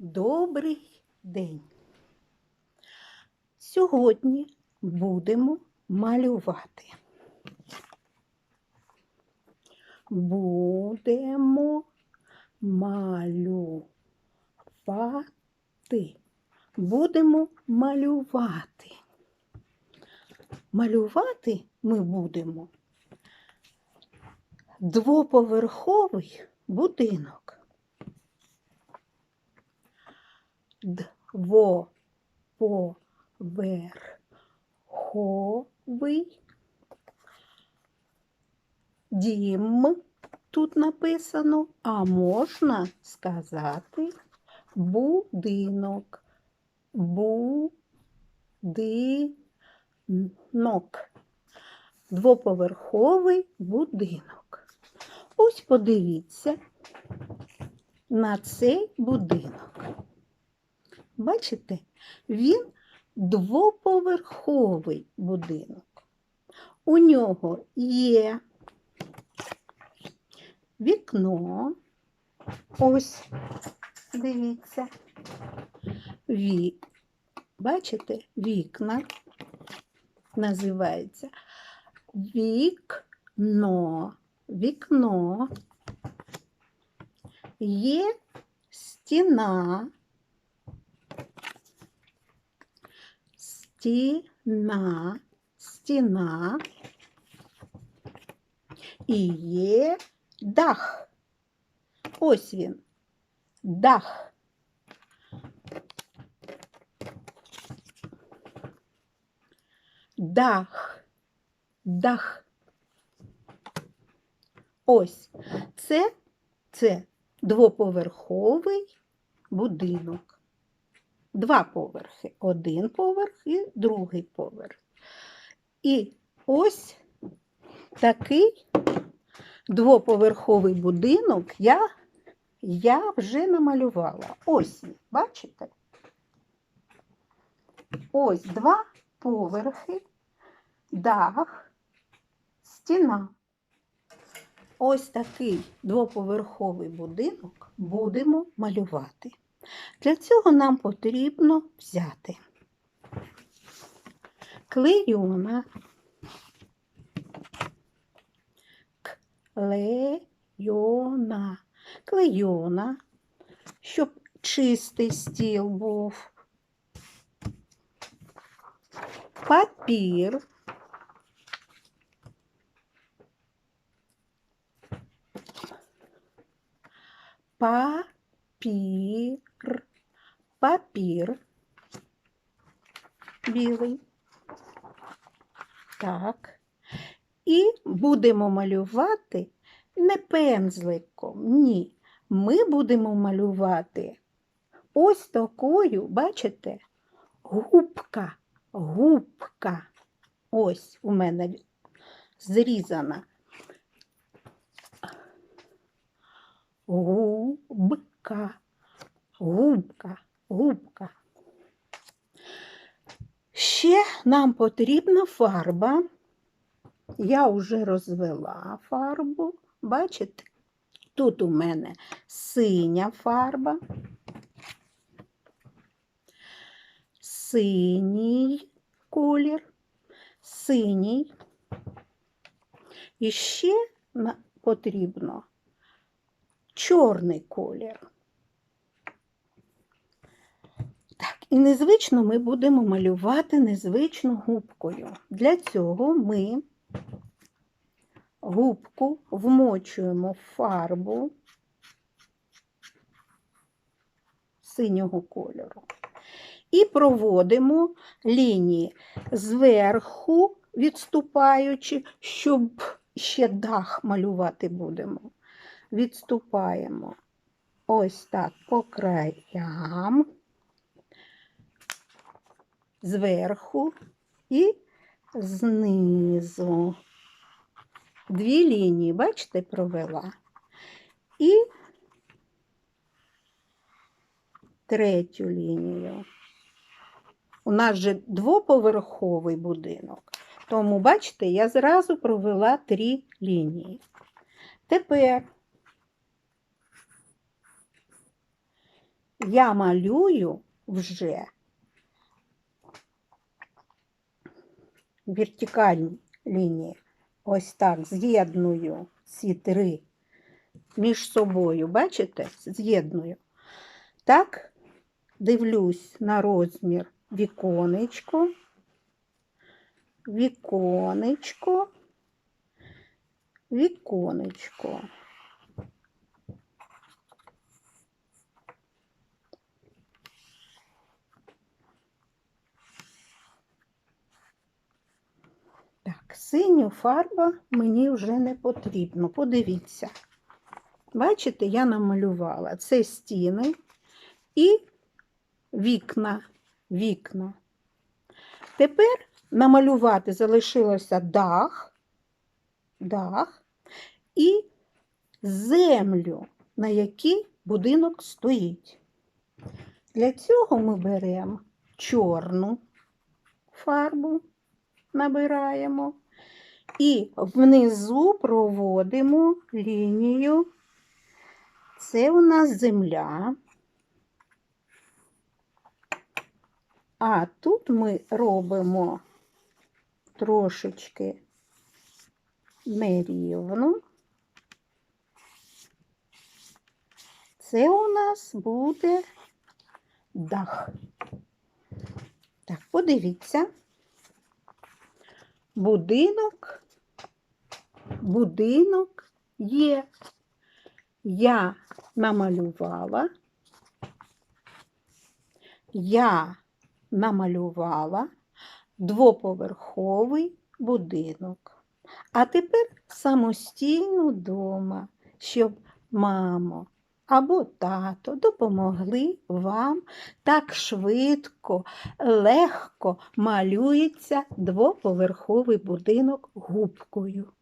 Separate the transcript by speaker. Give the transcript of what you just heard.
Speaker 1: Добрий день. Сьогодні будемо малювати. Будемо малювати. Будемо малювати. Малювати ми будемо двоповерховий будинок. Двоповерховий дім тут написано, а можна сказати будинок. Будинок. Двоповерховий будинок. Ось подивіться на цей будинок. Бачите, він двоповерховий будинок. У нього є вікно. Ось, дивіться. Ві... Бачите, вікна називається вікно. Вікно. Є стіна. Стіна, стіна. І є дах. Ось він. Дах. Дах. Дах. Ось. Це, це двоповерховий будинок. Два поверхи. Один поверх і другий поверх. І ось такий двоповерховий будинок я, я вже намалювала. Ось, бачите? Ось два поверхи, дах, стіна. Ось такий двоповерховий будинок будемо малювати. Для цього нам потрібно взяти клейона, клейона, клейона, щоб чистий стіл був, папір. Папір, папір білий. Так. І будемо малювати не пензликом, ні. Ми будемо малювати ось такою, бачите, губка, губка. Ось у мене зрізана. Губка, губка, губка. Ще нам потрібна фарба. Я вже розвела фарбу. Бачите? Тут у мене синя фарба, синій колір, синій. І ще потрібно чорний колір. Так, і незвично ми будемо малювати незвично губкою. Для цього ми губку вмочуємо в фарбу синього кольору і проводимо лінії зверху, відступаючи, щоб ще дах малювати будемо. Відступаємо ось так по краям, зверху і знизу. Дві лінії, бачите, провела. І третю лінію. У нас же двоповерховий будинок, тому, бачите, я зразу провела три лінії. Тепер я малюю вже вертикальні лінії. Ось так з'єдную ці три між собою. Бачите? З'єдную. Так, дивлюсь на розмір віконечко, віконечко, віконечко. Так, синю фарба мені вже не потрібно. Подивіться. Бачите, я намалювала це стіни і вікна. вікна. Тепер намалювати залишилося дах, дах і землю, на якій будинок стоїть. Для цього ми беремо чорну фарбу, набираємо і внизу проводимо лінію. Це у нас земля. А тут ми робимо трошечки нерівну. Це у нас буде дах. Так, подивіться. Будинок, будинок є. Я намалювала. Я намалювала двоповерховий будинок. А тепер самостійно вдома, щоб мамо або тато допомогли вам так швидко, легко малюється двоповерховий будинок губкою.